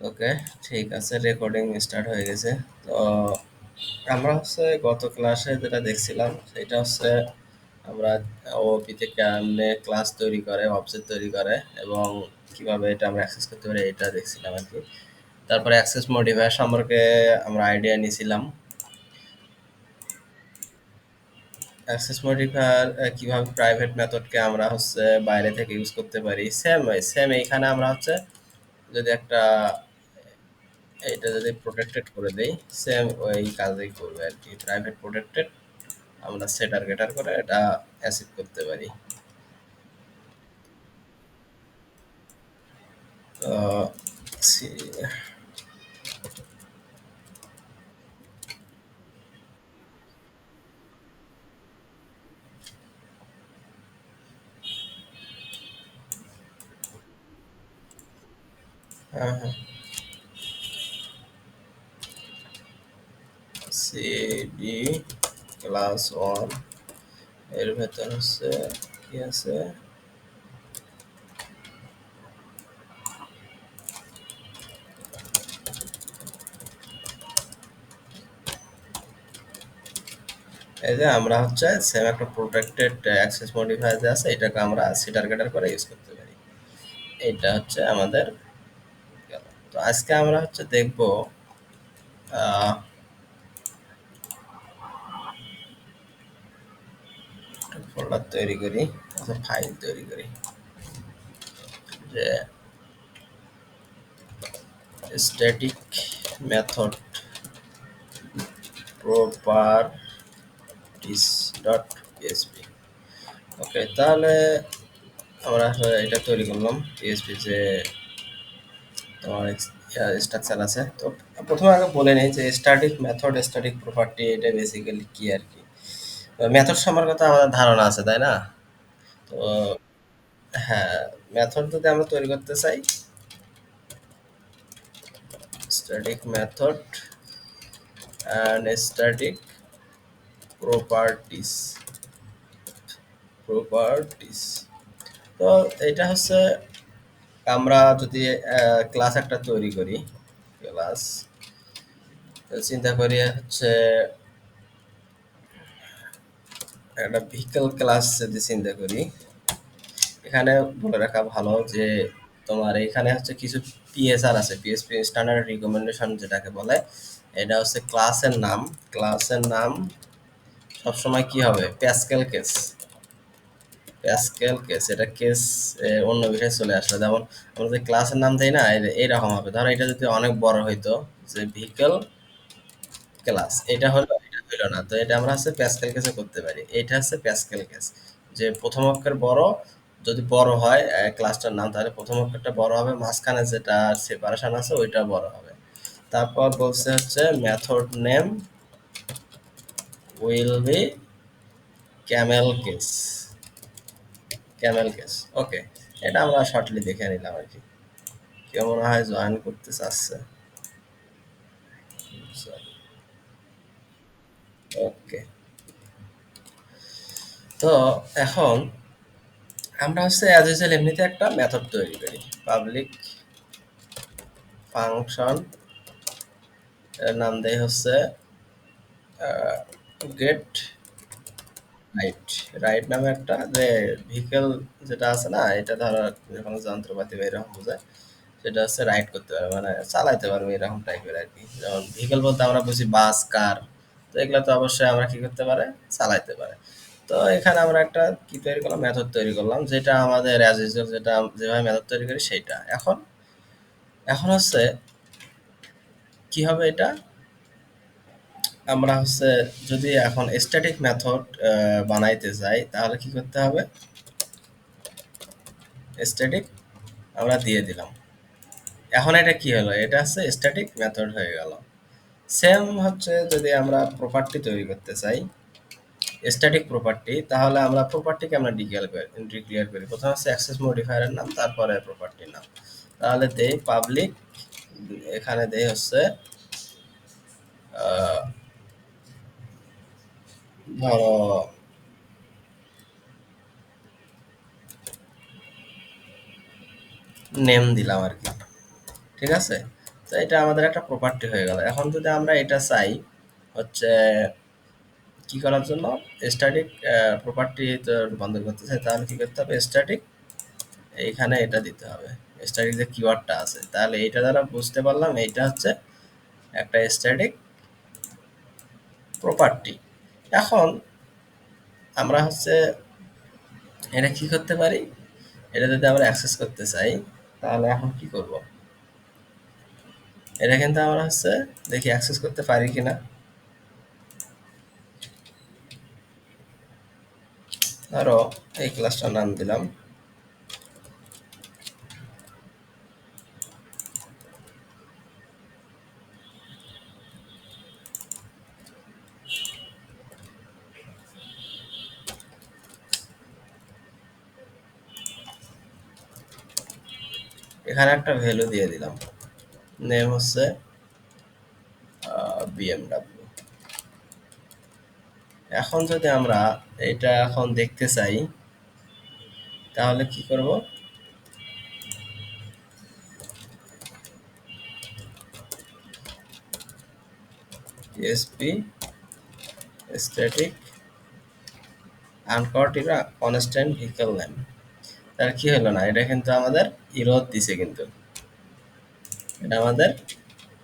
ওকে, ঠিক আছে recording start হয়ে গেছে। তো, আমরা হচ্ছে গত ক্লাসে যেটা দেখছিলাম, সেটা হচ্ছে আমরা ওপিতে কেমনে ক্লাস তৈরি করে অবজেক্ট তৈরি করে, এবং কীভাবে এটা আমরা অ্যাক্সেস করতে পারি, এটা দেখছিলাম আর কি। তারপরে অ্যাক্সেস মডিফায়ার সম্পর্কে আমরা আইডিয়া নিয়েছিলাম। অ্যাক্সেস মডিফায়ার কীভাবে প্রাইভেট মেথডকে আমরা হচ্ছে বাইরে থেকে ইউজ করতে পারি সেম সেম এইখানে আমরা হচ্ছে যদি একটা এটা যদি প্রোটেক্টেড করে দেই সেম ওই কাজই করবে আর কি। প্রাইভেট প্রোটেক্টেড আমরা সেটার গেটার করে এটা অ্যাসিভ করতে পারি। তো হ্যাঁ হ্যাঁ। সিডি ক্লাস ওয়ানের ভেতর হচ্ছে কি আছে? এই যে আমরা হচ্ছে সেম একটা প্রোটেক্টেড অ্যাক্সেস মডিফায়ার যে আছে, এটাকে আমরা সি টার্গেটার করে ইউজ করতে পারি। এটা হচ্ছে আমাদের তো আজকে আমরা হচ্ছে দেখব তৈরি করি ফাইল তৈরি করি। যে static method properties dot PSP okay তাহলে আমরা আসলে এটা তৈরি করলাম পিএসপি যে তোমার স্ট্রাকচার আছে। তো প্রথমে আগে বলে নিই যে স্ট্যাটিক মেথড স্ট্যাটিক প্রপার্টি এটা বেসিক্যালি কি আর কি? মেথড সম্পর্কে তো আমাদের ধারণা আছে, তাই না? তো হ্যাঁ মেথড যদি আমরা তৈরি করতে চাই static method and static properties properties তো এটা হচ্ছে আমরা যদি ক্লাস একটা তৈরি করি ক্লাস চিন্তা করি হচ্ছে একটা ভেহিকল ক্লাস যদি চিন্তা করি, এখানে বলে রাখা ভালো যে তোমার এখানে হচ্ছে কিছু পিএসআর আছে পিএসপি স্ট্যান্ডার্ড রিকমেন্ডেশন যেটাকে বলে, এটা হচ্ছে ক্লাসের নাম। ক্লাসের নাম সবসময় কি হবে? প্যাসকেল কেস প্যাসকেল কেস এটা কেস অন্য বিষয়ে চলে আসবে। যেমন আমরা যদি ক্লাসের নাম দেই না এইরকম হবে। ধরো এটা যদি অনেক বড় হইতো, যে ভেহিকল ক্লাস এটা হলো হইল না। তো এটা আমরা হচ্ছে প্যাসকেল কেসে করতে পারি। এটা হচ্ছে প্যাসকেল কেস যে প্রথম অক্ষর বড়, যদি বড় হয় ক্লাসটার নাম, তাহলে প্রথম অক্ষরটা বড় হবে। মাঝখানে যেটা সেপারেশন আছে, ওইটা বড় হবে। তারপর বলছে হচ্ছে method name will be camel case camel case okay এটা আমরা শর্টলি দেখে নিলাম আর কি। কেউ মনে হয় জয়েন করতে চাচ্ছে। ওকে। তো এখন আমরা হচ্ছে অ্যাজ ইউজুয়াল এমনিতে একটা মেথড তৈরি করি। পাবলিক ফাংশন নাম দেয় হচ্ছে গেট রাইট রাইট নামে একটা যে ভেহিকেল যেটা আছে না, এটা ধরো যখন যন্ত্রপাতি বা এরকম বোঝায়, সেটা হচ্ছে রাইড করতে পারবে মানে চালাইতে পারবে এরকম টাইপের আর কি। যেমন ভেহিকেল বলতে আমরা বুঝি বাস কার এগুলো তো অবশ্যই আমরা কি করতে পারে? চালাইতে পারে। তো এখানে আমরা একটা কি তৈরি করলাম? মেথড তৈরি করলাম, যেটা আমাদের অ্যাজ ইউজুয়াল যেটা যেভাবে মেথড তৈরি করি সেইটা। এখন এখন হচ্ছে কি হবে এটা? আমরা হচ্ছে যদি এখন স্ট্যাটিক মেথড বানাইতে যাই, তাহলে কি করতে হবে? স্ট্যাটিক আমরা দিয়ে দিলাম। এখন এটা কি হলো? এটা হচ্ছে স্ট্যাটিক মেথড হয়ে গেল। সেম হচ্ছে যদি আমরা প্রপার্টি তৈরি করতে চাই স্ট্যাটিক প্রপার্টি তাহলে আমরা প্রপার্টিকে আমরা ডিক্লেয়ার করি ডিক্লেয়ার করি। প্রথমে হচ্ছে অ্যাক্সেস মডিফায়ারের নাম, তারপরে প্রপার্টির নাম। তাহলে দেই পাবলিক এখানে দেই হচ্ছে ধরো নেম দিলাম আর কি। ঠিক আছে? তো এটা আমাদের একটা প্রপার্টি হয়ে গেল। এখন যদি আমরা এটা চাই, হচ্ছে, কি করার জন্য? স্ট্যাটিক প্রপার্টি রূপান্তর করতে চাই, তাহলে কি করতে হবে? স্ট্যাটিক এইখানে এটা দিতে হবে। স্ট্যাটিক যে কিওয়ার্ডটা আছে, তাহলে এইটা দ্বারা বুঝতে পারলাম এইটা হচ্ছে একটা স্ট্যাটিক প্রপার্টি এখন আমরা হচ্ছে এটা কি করতে পারি? এটা যদি আমরা অ্যাক্সেস করতে চাই, তাহলে এখন কি করব? এটা কিন্তু আমরা হচ্ছে দেখি অ্যাক্সেস করতে পারি কিনা। ধরো, এই ক্লাসটার নাম দিলাম। এখানে একটা ভ্যালু দিয়ে দিলাম। নেম হচ্ছে বিএমডাব্লিউ এখন যদি আমরা এটা এখন দেখতে চাই, তাহলে কি করব? পিএসপি স্ট্যাটিক আনকর্টিরা কনস্ট্যান্ট ভেহিকল নেম তার কি হলো না? এটা কিন্তু আমাদের ইরোধ দিছে কিন্তু। এটা আমাদের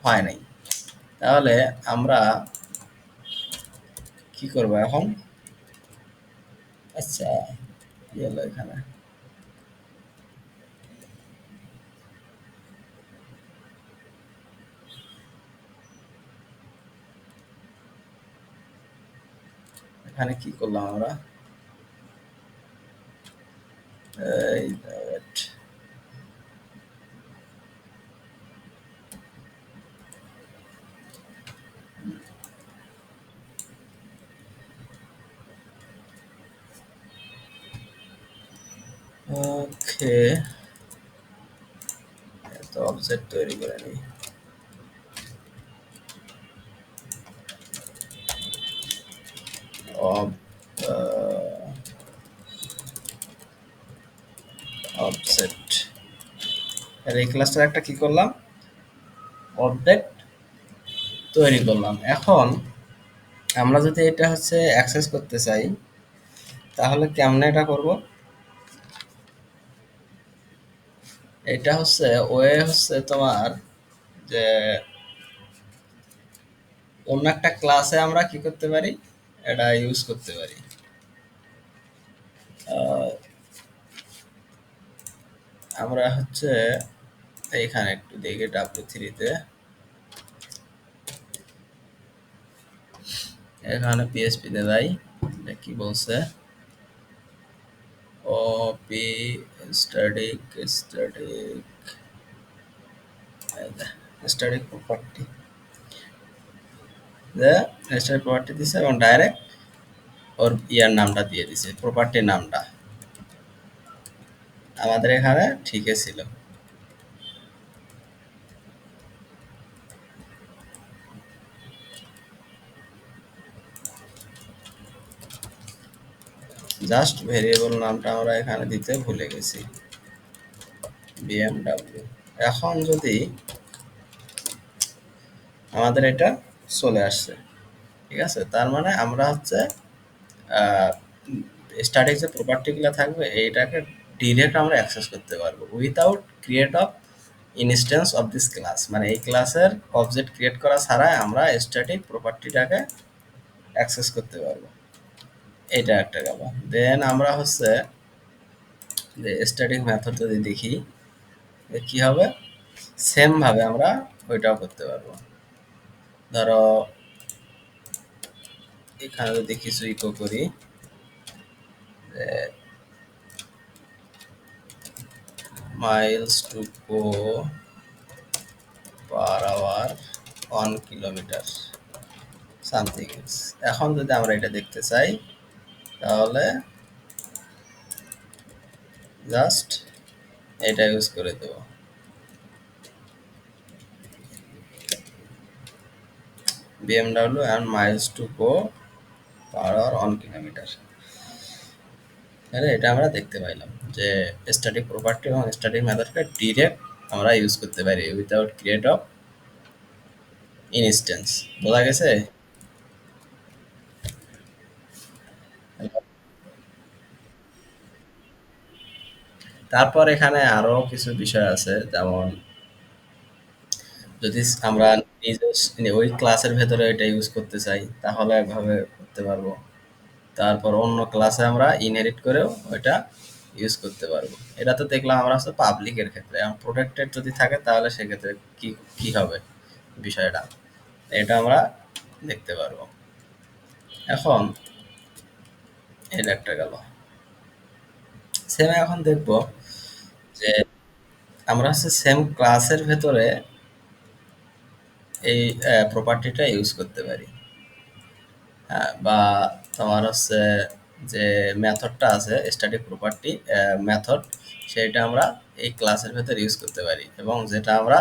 হয় নাই। তাহলে আমরা কি করব এখন? আচ্ছা কি হলো এখানে। এখানে কি করলাম আমরা? এই তৈরি করে নিই। অবজেক্ট আর এই ক্লাসটার একটা কি করলাম? অবজেক্ট তৈরি করলাম। এখন আমরা যদি এটা হচ্ছে অ্যাক্সেস করতে চাই, তাহলে কেমনে এটা করব? এটা হচ্ছে ওয়ে হচ্ছে তোমার যে অন্য একটা ক্লাসে আমরা কি করতে পারি? এটা ইউজ করতে পারি। আমরা হচ্ছে এইখানে একটু দেখি ডাব্লু থ্রিতে এখানে পিএসপি তে যাই কি বলছে? ও পি স্ট্যাটিক স্ট্যাটিক স্ট্যাটিক প্রপার্টি যে স্ট্যাটিক প্রপার্টি দিছে এবং ডাইরেক্ট ওর ইয়ার নামটা দিয়ে দিছে প্রপার্টির নামটা আমাদের এখানে ঠিকই ছিল জাস্ট ভেরিয়েবল নামটা আমরা এখানে দিতে ভুলে গেছি। বিএমডাব্লিউ এখন যদি আমাদের এটা চলে আসছে, ঠিক আছে? তার মানে আমরা হচ্ছে স্ট্যাটিক যে প্রপার্টিগুলো থাকবে, এইটাকে ডিরেক্ট আমরা অ্যাক্সেস করতে পারব। Without create of instance of this class মানে এই ক্লাসের অবজেক্ট ক্রিয়েট করা ছাড়াই আমরা স্ট্যাটিক প্রপার্টিটাকে অ্যাক্সেস করতে পারব। এটা একটা গেল দেন আমরা হচ্ছে যে স্ট্যাটিক মেথড যদি দেখি কি হবে? সেম ভাবে আমরা ওইটাও করতে পারব। ধরো, এখানে যদি কিছু ইকো করি miles to go per hour one kilometre something এখন যদি আমরা এটা দেখতে চাই তাহলে জাস্ট এটা ইউজ করে দেব। BMW and miles to go per hour one kilometre তাহলে এটা আমরা দেখতে পাইলাম যে স্ট্যাটিক প্রপার্টি এবং স্ট্যাটিক মেথডকে ডিরেক্ট আমরা ইউজ করতে পারি উইথাউট ক্রিয়েট অফ ইনস্ট্যান্স বোঝা গেছে? তারপর এখানে আরও কিছু বিষয় আছে, যেমন যদি আমরা নিজে ওই ক্লাসের ভেতরে এটা ইউজ করতে চাই, তাহলে এভাবে করতে পারব। তারপর অন্য ক্লাসে আমরা ইনহেরিট করেও ওইটা ইউজ করতে পারব। এটা তো দেখলাম আমরা হচ্ছে পাবলিকের ক্ষেত্রে। এখন প্রোটেক্টেড যদি থাকে, তাহলে সেক্ষেত্রে কি কি হবে বিষয়টা? এটা আমরা দেখতে পারব। এখন এটা একটা গেল। সেম এখন দেখব আমরা হচ্ছে সেম ক্লাসের ভেতরে এই প্রপার্টিটা ইউজ করতে পারি। হ্যাঁ, বা তোমার হচ্ছে যে মেথডটা আছে স্ট্যাটিক প্রপার্টি মেথড সেটা আমরা এই ক্লাসের ভেতর ইউজ করতে পারি এবং যেটা আমরা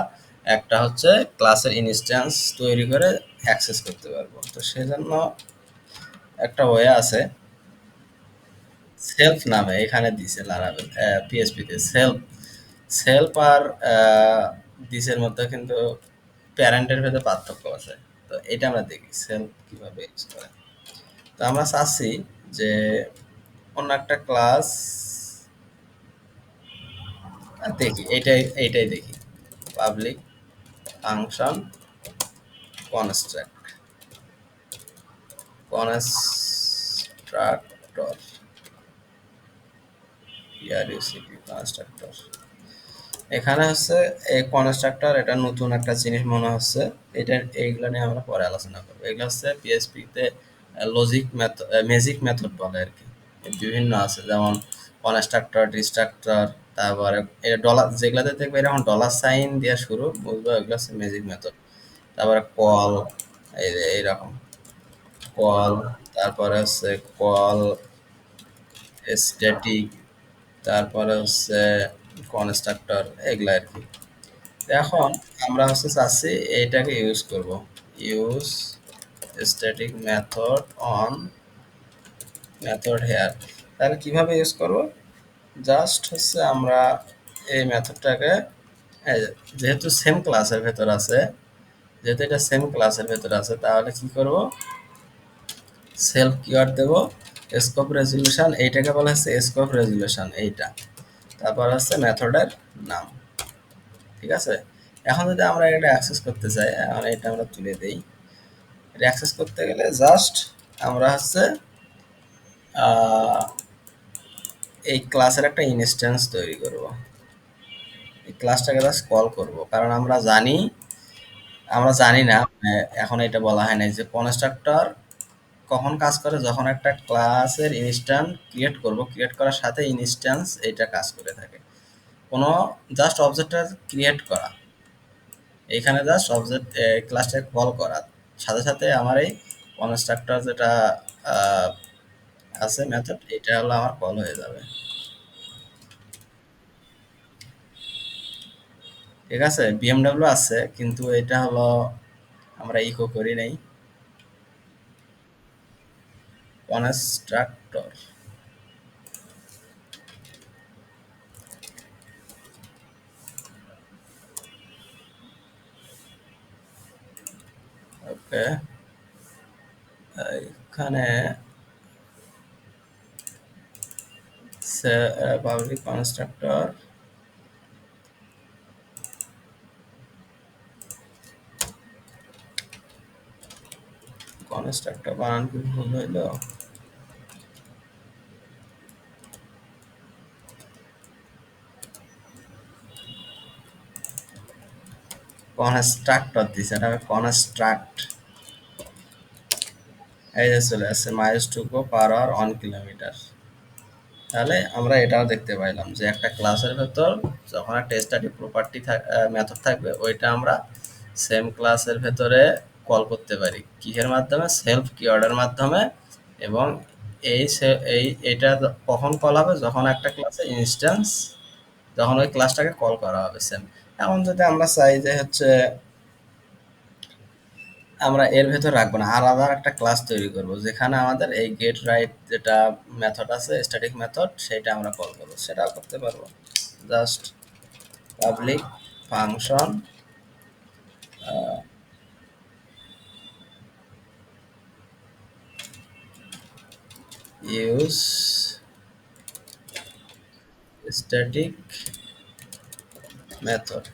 একটা হচ্ছে ক্লাসের ইনস্ট্যান্স তৈরি করে অ্যাক্সেস করতে পারব। তো সেজন্য একটা ওয়ে আছে সেলফ নামে এখানে দিছে লারাবেল পিএসপিতে সেলফ সেলফ আর দিসের মধ্যে কিন্তু প্যারেন্টের ভেতরে পার্থক্য আছে। তো এটা আমরা দেখি, সেলফ কীভাবে ইউজ করে। তো আমরা চাচ্ছি যে অন্য একটা ক্লাস দেখি, এটাই এইটাই দেখি। Public function construct. কনস্ট্রাক্টর, ইয়ারইউসিপি, কনস্ট্রাক্টর। এখানে হচ্ছে এই কনস্ট্রাক্টর এটা নতুন একটা জিনিস মনে হচ্ছে। এটা, এইগুলো নিয়ে আমরা পরে আলোচনা করব। এগুলো হচ্ছে পিএসপিতে লজিক মেথড ম্যাজিক মেথড বলে আর কি। বিভিন্ন আছে, যেমন কনস্ট্রাক্টর ডিস্ট্রাক্টর তারপরে এটা ডলার যেগুলাতে দেখবে এরকম ডলার সাইন দিয়ে শুরু, বুঝব? এগুলো হচ্ছে ম্যাজিক মেথড তারপরে কল, এই এইরকম। কল, তারপরে হচ্ছে কল স্ট্যাটিক তারপরে হচ্ছে কনস্ট্রাক্টর, এগুলা আর কি। এখন আমরা হচ্ছে চাচ্ছি এইটাকে ইউজ করব। Use static method on method here তাহলে কীভাবে ইউজ করব? জাস্ট হচ্ছে আমরা এই মেথডটাকে যেহেতু সেম ক্লাসের ভেতর আছে, যেহেতু এটা সেম ক্লাসের ভেতর আছে, তাহলে কি করব? সেলফ কিওয়ার্ড দেব। স্কোপ রেজলিউশন এইটাকে বলা হচ্ছে স্কোপ রেজলিউশন এইটা। তারপর হচ্ছে মেথডের নাম। ঠিক আছে? এখন যদি আমরা এটা অ্যাক্সেস করতে চাই এখন এটা আমরা তুলে দেই। এটা অ্যাক্সেস করতে গেলে জাস্ট আমরা হচ্ছে এই ক্লাসের একটা ইনস্ট্যান্স তৈরি করব। এই ক্লাসটাকে জাস্ট কল করব। কারণ আমরা জানি আমরা জানি না এখন এটা বলা হয় না যে কনস্ট্রাক্টর কখন কাজ করে? যখন একটা ক্লাসের ইনস্ট্যান্স ক্রিয়েট করব ক্রিয়েট করার সাথে ইনস্ট্যান্স এটা কাজ করে থাকে। কোনো জাস্ট অবজেক্টটা ক্রিয়েট করা। এখানে জাস্ট অবজেক্ট ক্লাসটাকে কল করা। সাথে সাথে আমার এই কনস্ট্রাক্টর যেটা আছে মেথড এটা হলো আমার কল হয়ে যাবে। ঠিক আছে? বিএমডাব্লিউ আছে, কিন্তু এটা হলো আমরা ইকো করি নাই। কনস্ট্রাক্টর। ওকে। এখানে পাবলিক কনস্ট্রাক্টর। কনস্ট্রাক্টর বানান কি ভুল হইল? কনস্ট্রাক্টর দিছে, এটা কনস্ট্রাক্ট। এই যে চলে আসছে miles to go per hour one kilometre তাহলে আমরা এটাও দেখতে পাইলাম যে একটা ক্লাসের ভেতর যখন একটা স্টাডি প্রপার্টি মেথড থাকবে, ওইটা আমরা সেম ক্লাসের ভেতরে কল করতে পারি। কিসের মাধ্যমে? সেলফ কিওয়ার্ডের মাধ্যমে। এবং এই এই এটা কখন কল হবে? যখন একটা ক্লাসে ইনস্ট্যান্স যখন ওই ক্লাসটাকে কল করা হবে সেম এখন যদি আমরা চাই যে হচ্ছে আমরা এর ভেতর রাখব না আলাদা একটা ক্লাস তৈরি করব, যেখানে আমাদের এই গেট রাইট যেটা মেথড আছে স্ট্যাটিক মেথড সেটা আমরা কল করব। সেটাও করতে পারব। Just public function use static method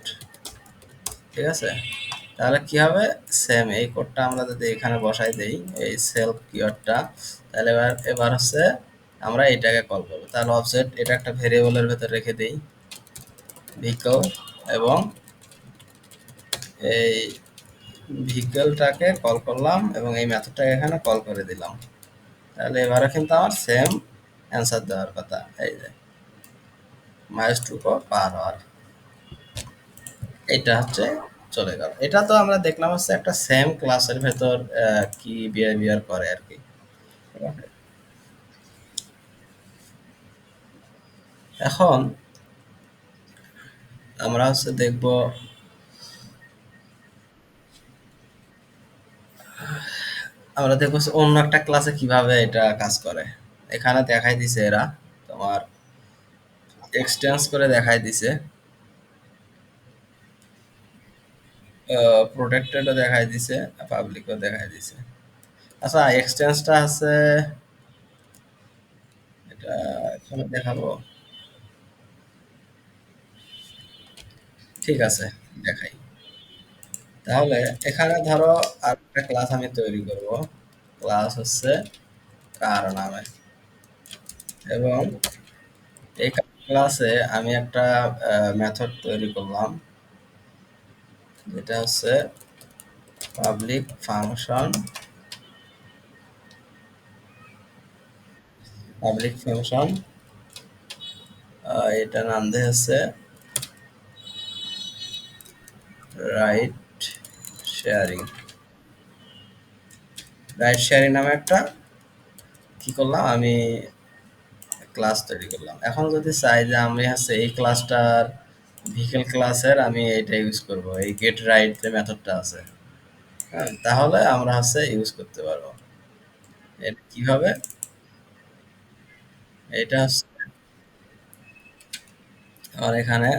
ঠিক আছে? তাহলে কি হবে? সেম এই কোডটা আমরা যদি এখানে বসাই দেই, এই সেলফ কিওয়ার্ডটা তাহলে এবার এবার হচ্ছে আমরা এটাকে কল করব। তাহলে অফসেট এটা একটা ভেরিয়েবলের ভেতর রেখে দেই। ভিকল এবং এই ভিকেলটাকে কল করলাম এবং এই মেথডটাকে এখানে কল করে দিলাম। তাহলে এবারে কিন্তু আমার সেম অ্যান্সার দেওয়ার কথা। এই যে মাইস্ট্রুকো পার হওয়ার এটা হচ্ছে চলে গেল। এটা তো আমরা দেখলাম হচ্ছে একটা সেম ক্লাসের ভেতর কি বিহেভিয়ার করে আর কি। এখন আমরা হচ্ছে দেখব, আমরা দেখব অন্য একটা ক্লাসে কীভাবে এটা কাজ করে। এখানে দেখাই দিছে এরা তোমার এক্সটেন্স করে দেখাই দিছে। প্রোটেক্টেডও দেখাই দিছে পাবলিকও দেখাই দিছে। আচ্ছা এক্সটেন্সটা আছে, এটা এখানে দেখাবো। ঠিক আছে, দেখাই। তাহলে এখানে ধরো আর একটা ক্লাস আমি তৈরি করব। ক্লাস হচ্ছে কার নামে? এবং এই ক্লাসে আমি একটা মেথড তৈরি করলাম। যেটা হচ্ছে পাবলিক ফাংশন পাবলিক ফাংশন এটা নাম দিয়ে হচ্ছে রাইট শেয়ারিং রাইট শেয়ারিং নামে একটা কি করলাম? আমি ক্লাস তৈরি করলাম। এখন যদি চাই যে আমি হচ্ছে এই ক্লাসটার ভিকেল ক্লাসের আমি এটা ইউজ করব। এই গেট রাইট যে মেথডটা আছে। হ্যাঁ। তাহলে আমরা হচ্ছে ইউজ করতে পারব। এটা কীভাবে? এটা হচ্ছে আমার এখানে।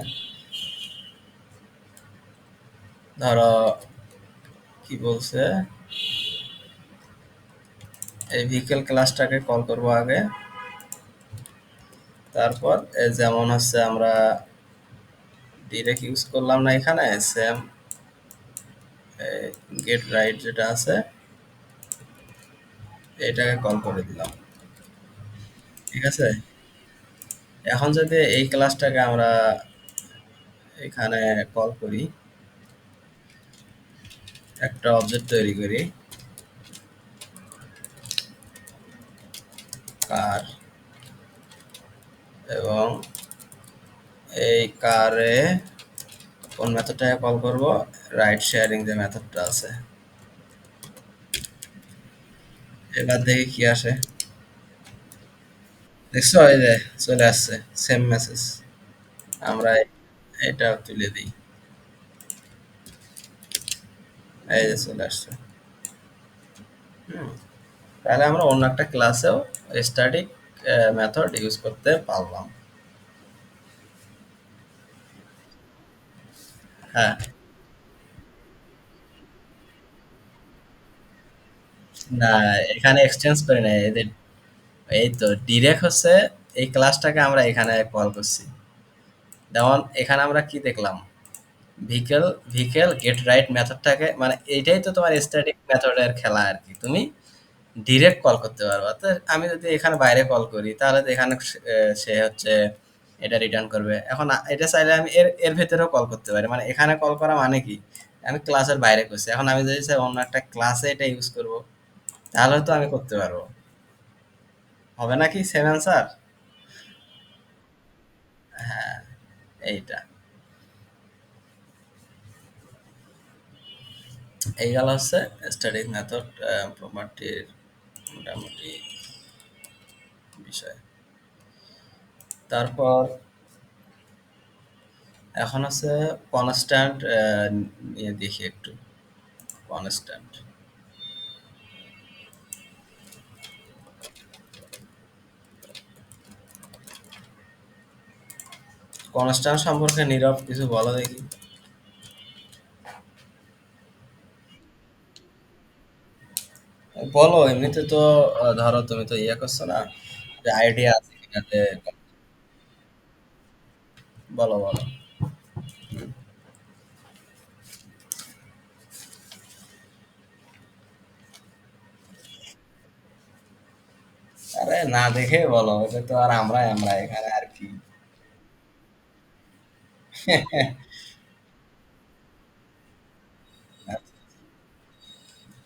ধরো কি বলছে? এই ভিকেল ক্লাসটাকে কল করব আগে। তারপর যেমন হচ্ছে আমরা ডিরেক্ট ইউজ করলাম না এখানে সেম গেট রাইট যেটা আছে, এটাকে কল করে দিলাম। ঠিক আছে? এখন যদি এই ক্লাসটাকে আমরা এখানে কল করি, একটা অবজেক্ট তৈরি করি কার এবং এই কারে কোন মেথডটাকে কল করব? রাইট শেয়ারিং যে মেথডটা আছে। এবার দেখি কি আসে। দেখছ? এই যে চলে আসছে সেম মেসেজ আমরা এটা তুলে দিই। এই যে চলে আসছে। তাহলে আমরা অন্য একটা ক্লাসেও স্ট্যাটিক মেথড ইউজ করতে পারলাম। হ্যাঁ। না, এখানে এক্সচেঞ্জ করি না এদের, এই তো ডিরেক্ট হচ্ছে এই ক্লাসটাকে আমরা এখানে কল করছি। যেমন এখানে আমরা কি দেখলাম? ভিকেল ভিকেল গেট রাইট মেথডটাকে মানে এইটাই তো তোমার স্ট্যাটিক মেথডের খেলা আর কি। তুমি ডিরেক্ট কল করতে পারবা। তো আমি যদি এখানে বাইরে কল করি, তাহলে তো এখানে সে হচ্ছে এটা রিটার্ন করবে। এখন এটা চাইলে আমি এর এর ভেতরেও কল করতে পারি। মানে এখানে কল করা মানে কি? আমি ক্লাসের বাইরে করছি। এখন আমি যদি চাই অন্য একটা ক্লাসে এটা ইউজ করব, তাহলে তো আমি করতে পারব। হবে নাকি সেম অ্যান্সার হ্যাঁ এইটা। এই গেল হচ্ছে স্ট্যাটিক মেথড প্রপার্টির মোটামুটি বিষয়। তারপর এখন আছে কনস্ট্যান্ট নিয়ে দেখি একটু। কনস্ট্যান্ট কনস্ট্যান্ট সম্পর্কে নীরব কিছু বলো দেখি। বলো, এমনিতে তো ধরো তুমি তো ইয়ে করছ না, যে আইডিয়া আছে কিনা বলো বলো। আরে না দেখে বলো এটা তো আর আমরা এখানে আর কি।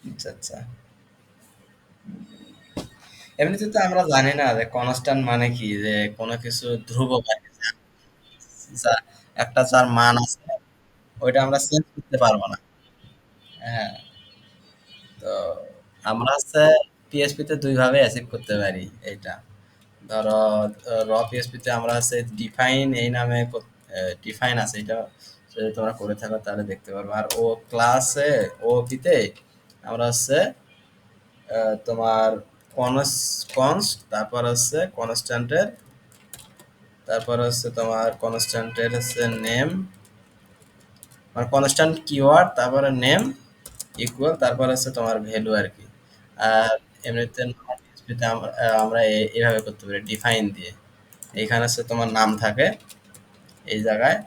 আচ্ছা আচ্ছা। এমনিতে তো আমরা জানি না যে কনস্ট্যান্ট মানে কি যে কোনো কিছু কি, যা- একটা যার মান আছে, ওইটা আমরা চেঞ্জ করতে পারব না। হ্যাঁ। তো আমরা হচ্ছে পিএসপি তে দুই ভাবে অ্যাচিভ করতে পারি ধরো র পিএসপি তে আমরা হচ্ছে ডিফাইন এই নামে ডিফাইন আছে। এটা যদি তোমরা করে থাকো তাহলে দেখতে পারবে। আর ও ক্লাসে ও পিতে আমরা হচ্ছে তোমার কনস কনস্ট তারপর হচ্ছে কনস্ট্যান্টের তারপর হচ্ছে তোমার কনস্ট্যান্টের হচ্ছে নেম মানে কনস্ট্যান্ট কিওয়ার্ড তারপরে নেম ইকুয়াল তারপর হচ্ছে তোমার ভ্যালু আর কি। আর এমনিতে আমরা এভাবে করতে পারি ডিফাইন দিয়ে। এইখানে হচ্ছে তোমার নাম থাকে এই জায়গায়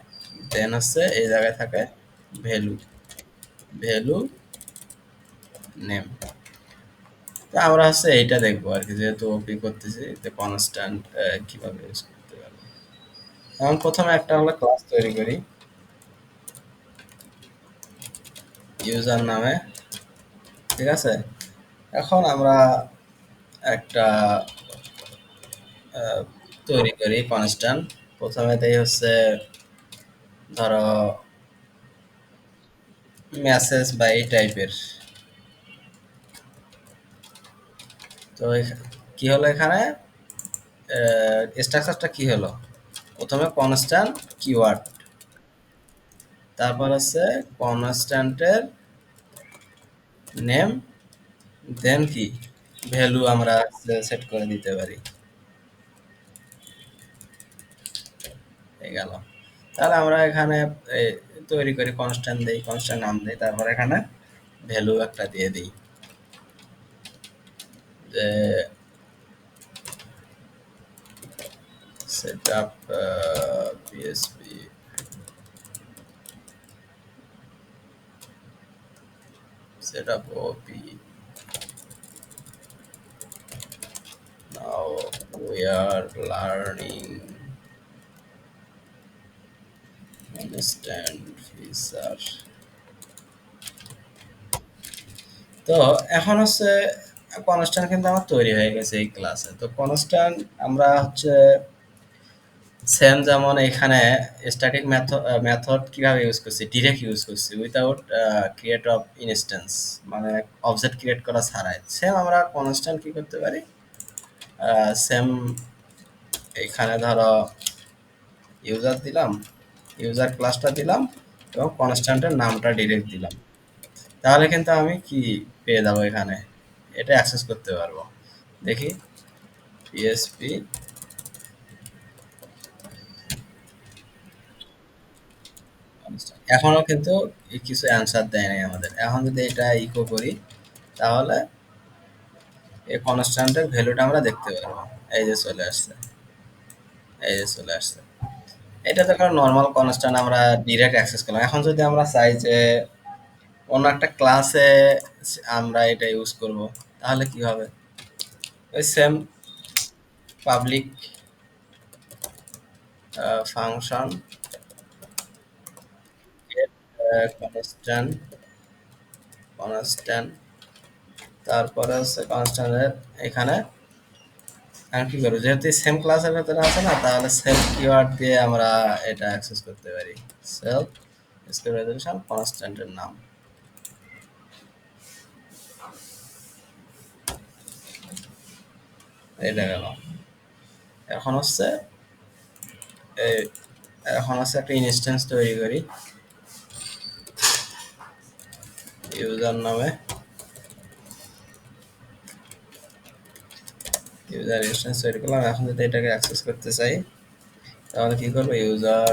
দেন হচ্ছে এই জায়গায় থাকে ভ্যালু ভ্যালু নেম তো আমরা হচ্ছে এইটা দেখব আর কি, যেহেতু ওপি করতেছি কনস্ট্যান্ট কীভাবে ইউজ এখন প্রথমে একটা আমরা ক্লাস তৈরি করি। ইউজার নামে, ঠিক আছে? এখন আমরা একটা তৈরি করি কনস্ট্যান্ট প্রথমেতেই হচ্ছে, ধরো মেসেজ বা এই টাইপের তো কি হলো এখানে? স্ট্রাকচারটা কি হলো? প্রথমে কনস্ট্যান্ট কিওয়ার্ড তারপর হচ্ছে কনস্ট্যান্টের নেম দেন কি? ভ্যালু আমরা সেট করে দিতে পারি। গেল। তাহলে আমরা এখানে তৈরি করি কনস্ট্যান্ট দেই কনস্ট্যান্ট নাম দেই, তারপর এখানে ভ্যালু একটা দিয়ে দিই। যে up PSP set up OP now we are learning. Understand feature তো এখন হচ্ছে কনস্ট্যান্ট কিন্তু আমার তৈরি হয়ে গেছে এই ক্লাসে তো কনস্ট্যান্ট আমরা হচ্ছে সেম যেমন এখানে স্ট্যাটিক মেথড মেথড কীভাবে ইউজ করছি? ডিরেক্ট ইউজ করছি উইথাউট ক্রিয়েট অফ ইনস্ট্যান্স মানে অবজেক্ট ক্রিয়েট করা ছাড়াই। সেম আমরা কনস্ট্যান্ট কি করতে পারি? সেম এখানে ধরো ইউজার দিলাম ইউজার ক্লাসটা দিলাম এবং কনস্ট্যান্টের নামটা ডিরেক্ট দিলাম। তাহলে কিন্তু আমি কি পেয়ে যাব এখানে? এটা অ্যাক্সেস করতে পারব। দেখি পিএসপি এখনও কিন্তু কিছু অ্যান্সার দেয় নাই আমাদের। এখন যদি এটা ইকো করি, তাহলে এই কনস্ট্যান্টের ভ্যালুটা আমরা দেখতে পারব। এই যে চলে আসছে। এই যে চলে আসছে। এটা তো কারণ নর্মাল কনস্ট্যান্ট আমরা ডিরেক্ট অ্যাক্সেস করলাম। এখন যদি আমরা চাই যে অন্য একটা ক্লাসে আমরা এটা ইউজ করব, তাহলে কি হবে? ওই same public function constant constant তারপরে হচ্ছে কনস্ট্যান্টের এখানে আমি কি করব? যেহেতু সেম ক্লাসের ভেতরে আছে না, তাহলে সেলফ কিওয়ার্ড দিয়ে আমরা এটা অ্যাক্সেস করতে পারি। সেলফ স্কেল রেজলিউশন কনস্ট্যান্টের নাম। এটা গেল। এখন হচ্ছে এখন হচ্ছে একটা ইনস্ট্যান্স তৈরি করি। ইউজার নামে। ইউজার ইনস্ট্যান্স তৈরি করলাম। এখন যদি এটাকে অ্যাক্সেস করতে চাই, তাহলে কি করব? ইউজার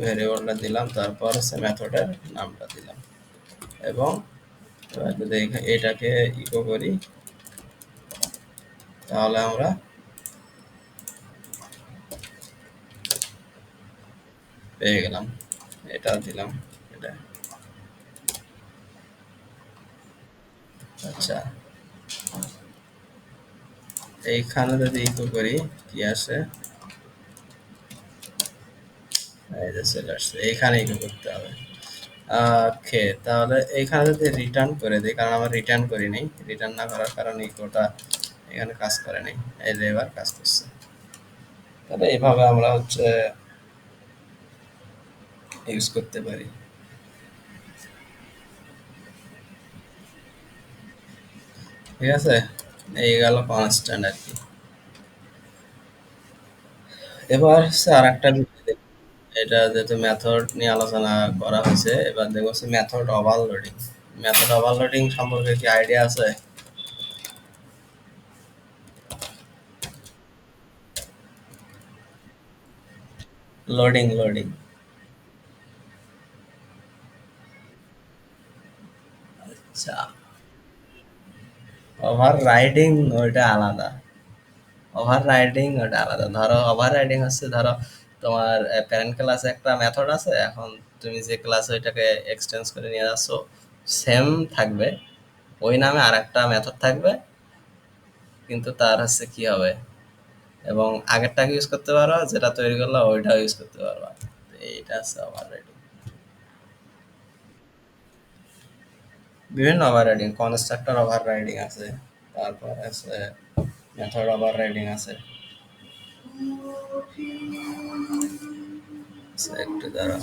ভেরিয়েবলটা দিলাম, তারপর হচ্ছে মেথডের নামটা দিলাম। এবং যদি এটাকে ইকো করি, তাহলে আমরা পেয়ে গেলাম। এটা দিলাম এটা আচ্ছা। এইখানে যদি ইকো করি, কি আসে? এইখানে ইকো করতে হবে। ওকে, তাহলে এইখানে যদি রিটার্ন করে দিই, কারণ আমার রিটার্ন করি নাই রিটার্ন না করার কারণে ইকোটা এখানে কাজ করে নাই। এই যে এবার কাজ করছে। তাহলে এইভাবে আমরা হচ্ছে ইউজ করতে পারি। ঠিক আছে? এই গেল কনস্ট্যান্ট আর কি। এবার হচ্ছে আর একটা এটা যেহেতু মেথড নিয়ে আলোচনা করা হয়েছে, এবার দেখব হচ্ছে মেথড ওভারলোডিং মেথড ওভারলোডিং সম্পর্কে কি আইডিয়া আছে? লোডিং লোডিং ওভার রাইডিং ওইটা আলাদা। ওভার রাইডিং ওটা আলাদা। ধরো ওভার রাইডিং হচ্ছে, ধরো, তোমার প্যারেন্ট ক্লাসে একটা মেথড আছে, এখন তুমি যে ক্লাস ওইটাকে এক্সটেন্স করে নিয়ে যাচ্ছ সেম থাকবে। ওই নামে আর একটা মেথড থাকবে, কিন্তু তার হচ্ছে কি হবে? এবং আগেরটাকে ইউজ করতে পারো, যেটা তৈরি করল, ওইটাও ইউজ করতে পারবা। এইটা হচ্ছে ওভার রাইডিং বিভিন্ন overriding constructor overriding আছে। তারপর আছে মেথড ওভার রাইডিং আছে। একটু দাঁড়া